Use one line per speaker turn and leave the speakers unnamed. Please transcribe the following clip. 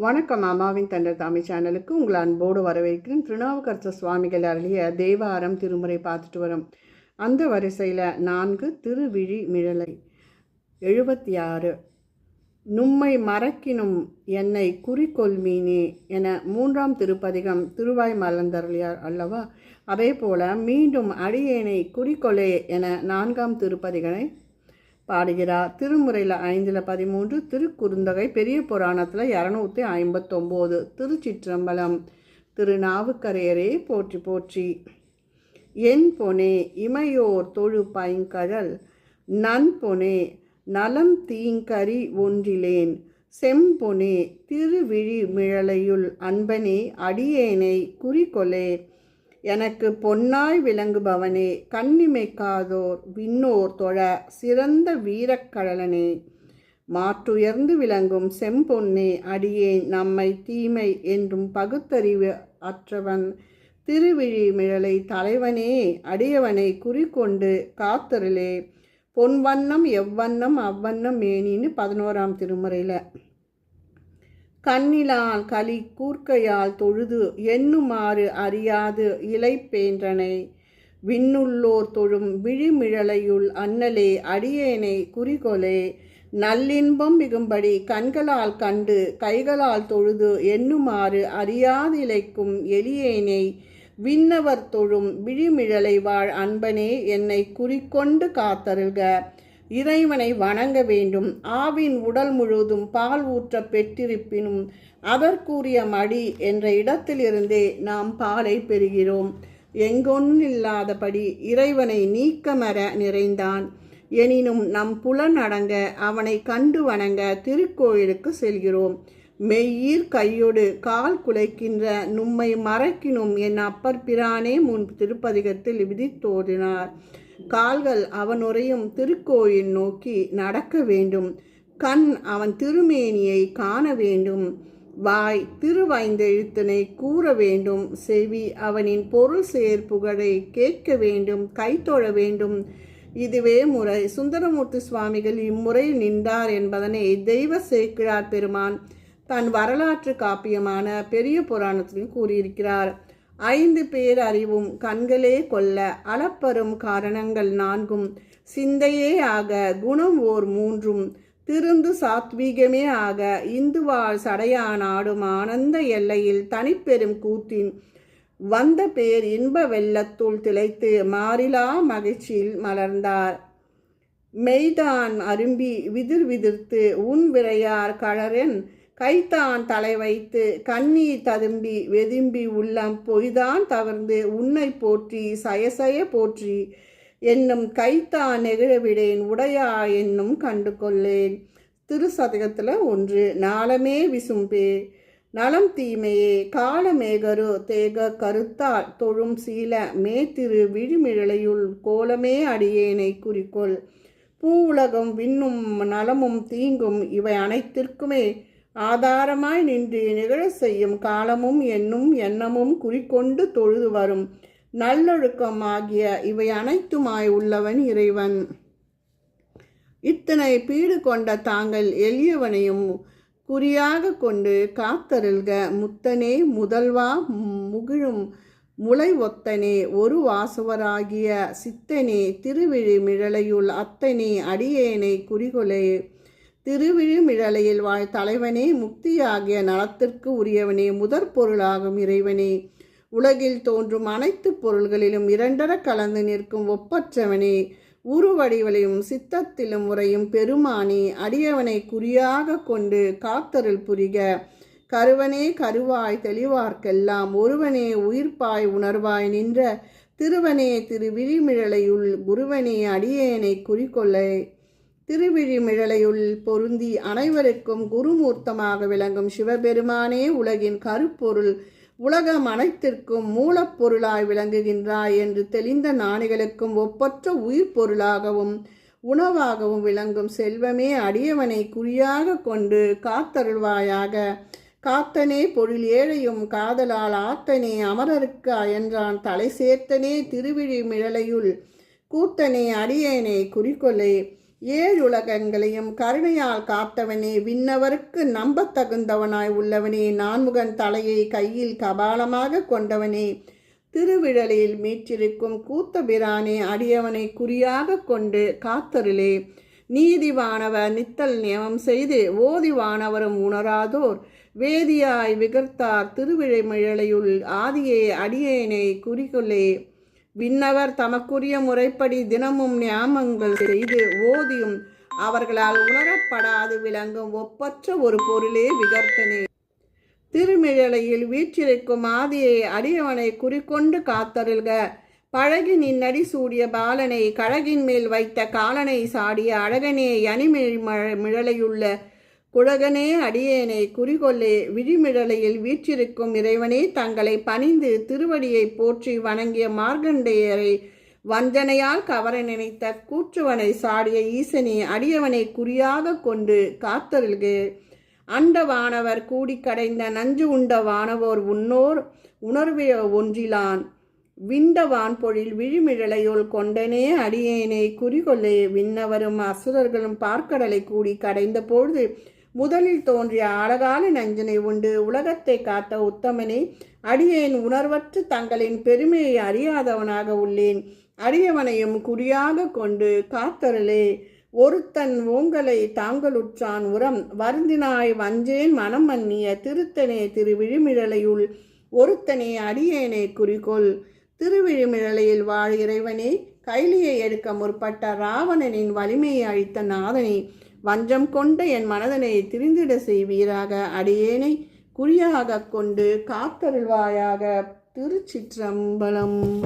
வணக்கம் அம்மாவின் தண்டர் தாமி சேனலுக்கு உங்களை அன்போடு வரவேற்கிறேன். திருநாவுக்கரச சுவாமிகள் அருளிய தேவாரம் திருமுறை பார்த்துட்டு வரோம். அந்த வரிசையில் நான்கு திருவிழி மிழலை. எழுபத்தி ஆறு நும்மை மறக்கினும் என்னை குறிக்கொள்மீனே என மூன்றாம் திருப்பதிகம் திருவாய் மலர்ந்தருளியார் அல்லவா? அதே போல மீண்டும் அடியேனை குறிக்கொளே என நான்காம் திருப்பதிகளை பாடுகிறார். திருமுறையில் ஐந்தில் பதிமூன்று திருக்குறுந்தகை பெரிய புராணத்தில் இரநூத்தி ஐம்பத்தொம்போது. திருச்சிற்றம்பலம் திருநாவுக்கரையரே போற்றி போற்றி. என் பொனே இமையோர் தொழு பைங்கழல் நன்பொனே நலம் தீங்கரி ஒன்றிலேன். செம்பொனே திருவிழி மிழலையுள் அன்பனே அடியேனை குறிக்கொலே எனக்கு பொன்னாய் விளங்குபவனே கண்ணிமைக்காதோர் விண்ணோர் தொழ சிறந்த வீரக்கடலனே மாற்றுயர்ந்து விளங்கும் செம்பொன்னே அடியேன் நம்மை தீமை என்றும் பகுத்தறிவு அற்றவன் திருவிழிமிழலை தலைவனே அடியவனை குறிக்கொண்டு காத்தருளே. பொன்வண்ணம் எவ்வண்ணம் அவ்வண்ணம் மேனின்னு பதினோராம் திருமுறையில். கண்ணிலால் களி கூர்க்கையால் தொழுது எண்ணுமாறு அறியாது இலைப்பேன்றனை விண்ணுள்ளோர் தொழும் விழிமிழலையுள் அன்னலே அடியேனை குறிகொலே. நல்லின்பம் மிகும்படி கண்களால் கண்டு கைகளால் தொழுது எண்ணுமாறு அறியாதிலைக்கும் எளியேனை விண்ணவர் தொழும் விழிமிழலை வாழ் அன்பனே என்னை குறிக்கொண்டு காத்தருள்க. இறைவனை வணங்க வேண்டும். ஆவின் உடல் முழுவதும் பால் ஊற்ற பெற்றிருப்பினும் அதற்குரிய மடி என்ற இடத்திலிருந்தே நாம் பாலை பெறுகிறோம். எங்கொன்னில்லாதபடி இறைவனை நீக்கமர நிறைந்தான். எனினும் நம் புலன் அடங்க அவனை கண்டு வணங்க திருக்கோயிலுக்கு செல்கிறோம். மெய்யீர் கையோடு கால் குலைக்கின்ற நும்மை மறக்கினும் என் அப்பர் பிரானே முன் திருப்பதிகத்தில் விதித்தோடினார் கால்கள் அவனுரையும் திருக்கோயில் நோக்கி நடக்க வேண்டும். கண் அவன் திருமேனியை காண வேண்டும். வாய் திருவைந்தெழுத்தினை கூற வேண்டும். செவி அவனின் பொருள் சேர்ப்புகளை கேட்க வேண்டும். கைத்தொழ வேண்டும். இதுவே முறை. சுந்தரமூர்த்தி சுவாமிகள் இம்முறையில் நின்றார் என்பதனை தெய்வ சேக்கிழார் பெருமான் தன் வரலாற்று காப்பியமான பெரிய புராணத்திலும் கூறியிருக்கிறார். ஐந்து பேர் அறிவும் கண்களே கொல்ல அளப்பரும் காரணங்கள் நான்கும். சிந்தையே ஆக குணம் ஓர் மூன்றும். திருந்து சாத்வீகமே ஆக இந்துவாழ் சடையானாடும் ஆனந்த எல்லையில் தனிப்பெரும் கூத்தின். வந்த பேர் இன்ப வெள்ளத்துள் திளைத்து மாறிலா மகிழ்ச்சியில் மலர்ந்தார். மெய்தான் அரும்பி விதிர் விதிர்த்து உன் விரையார் கழறன் கைத்தான் தலை வைத்து கண்ணீர் ததும்பி வெதும்பி உள்ளம் பொய்தான் தவர்ந்து உன்னை போற்றி சயசய போற்றி என்னும் கைத்தான் நெகிழவிடேன் உடையா என்னும் கண்டு கொள்ளேன் திருசதகத்தில் ஒன்று நாளமே விசும்பே நலம் தீமையே காலமேகரு தேக கருத்தால் தொழும் சீல மே திரு விழிமிழலையுள் கோலமே அடியேனை குறிக்கொள். பூ உலகம் விண்ணும் நலமும் தீங்கும் இவை அனைத்திற்குமே ஆதாரமாய் நின்று நிகழ செய்யும் காலமும் எண்ணும் எண்ணமும் குறிக்கொண்டு தொழுது வரும். நல்லொழுக்கம் ஆகிய இவை அனைத்துமாய் உள்ளவன் இறைவன். இத்தனை பீடு கொண்ட தாங்கள் எளியவனையும் குறியாக கொண்டு காத்தருள்க. முத்தனே முதல்வா முகிழும் முளை ஒத்தனே ஒரு வாசவராகிய சித்தனே திருவிழி மிழலையுள் அத்தனே அடியேனை குறிகொலே திருவிழிமிழலையில் வாழ் தலைவனே முக்தியாகிய நலத்திற்கு உரியவனே முதற் பொருளாகும் இறைவனே. உலகில் தோன்றும் அனைத்து பொருள்களிலும் இரண்டர கலந்து நிற்கும் ஒப்பற்றவனே. உருவடிவலையும் சித்தத்திலும் உரையும் பெருமானி அடியவனை குறியாக கொண்டு காத்தருள் புரிக. கருவனே கருவாய் தெளிவார்க்கெல்லாம் ஒருவனே உயிர்ப்பாய் உணர்வாய் நின்ற திருவனே திருவிழிமிழலையுள் குருவனே அடியேனை குறிக்கொள்ளை. திருவிழிமிழலையுள் பொருந்தி அனைவருக்கும் குருமூர்த்தமாக விளங்கும் சிவபெருமானே உலகின் கருப்பொருள். உலகம் அனைத்திற்கும் மூலப்பொருளாய் விளங்குகின்றாய் என்று தெளிந்த நாணிகளுக்கும் ஒப்பற்ற உயிர் பொருளாகவும் உணவாகவும் விளங்கும் செல்வமே அடியவனை குறியாக கொண்டு காத்தருள்வாயாக. காத்தனே பொருள் ஏழையும் காதலால் ஆத்தனே அமரருக்கு அயன்றான் தலை சேர்த்தனே திருவிழி மிழலையுள். கூத்தனே அடியேனே குறிக்கொள்ளே. ஏழுலகங்களையும் கருணையால் காத்தவனே விண்ணவருக்கு நம்பத்தகுந்தவனாய் உள்ளவனே நான்முகன் தலையை கையில் கபாலமாக கொண்டவனே. திருவிழலில் மீற்றிருக்கும் கூத்தபிரானே அடியவனை குறியாக கொண்டு காத்தருளே. நீதிவானவர் நித்தல் நியமம் செய்து ஓதிவானவரும் உணராதோர். வேதியாய் விகர்த்தார் திருவிழைமிழலையுள் ஆதியே அடியேனை குறிகொள்ளே விண்ணவர் தமக்குரிய முறைப்படி தினமும் நியாமங்கள் செய்து ஓதியும். அவர்களால் உணரப்படாது விளங்கும் ஒப்பற்ற ஒரு பொருளே விகர்த்தனே. திருமிழலையில் வீற்றிருக்கும் ஆதியை அடியவனை குறிக்கொண்டு காத்தருள்க. பழகி நின்னடி சூடிய பாலனை கழகின் மேல் வைத்த காலனை சாடிய அழகனே அணிமிழ் மிழலையுள்ள குழகனே அடியேனை குறிகொள்ளே விழிமிழலையில் வீற்றிருக்கும் இறைவனே தங்களை பணிந்து திருவடியை போற்றி வணங்கிய மார்கண்டேயரை வஞ்சனையால் கவர நினைத்த கூற்றுவனை சாடிய ஈசனே அடியவனை குறியாக கொண்டு காத்தருள்கு. அண்ட வானவர் கூடி கடைந்த நஞ்சு உண்ட வானவோர் உன்னோர் உணர்விய ஒன்றிலான். விண்ட வான்பொழில் விழிமிழலையுள் கொண்டனே அடியேனை குறிகொள்ளே. விண்ணவரும் அசுரர்களும் பார்க்கடலை கூடி கடைந்த பொழுது முதலில் தோன்றிய அழகான நஞ்சனை உண்டு. உலகத்தை காத்த உத்தமனே அடியேன் உணர்வற்று தங்களின் பெருமையை அறியாதவனாக உள்ளேன். அடியவனையும் குறியாக கொண்டு காத்தருளே. ஒருத்தன் ஓங்கலை தாங்களுற்றான் உரம். வருந்தினாய் வஞ்சேன் மனம் மன்னிய திருத்தனே திருவிழிமிழலையுள். ஒருத்தனே அடியேனை குறிக்கோள். திருவிழிமிழலையில் வாழ் இறைவனே கைலியை எடுக்க முற்பட்ட ராவணனின் வலிமையை அழித்த நாதனே. வஞ்சம் கொண்ட என் மனதனை திரிந்திட செய்வீராக. அடியேனை குறியாக கொண்டு காத்தருள்வாயாக. திருச்சிற்றம்பலம்.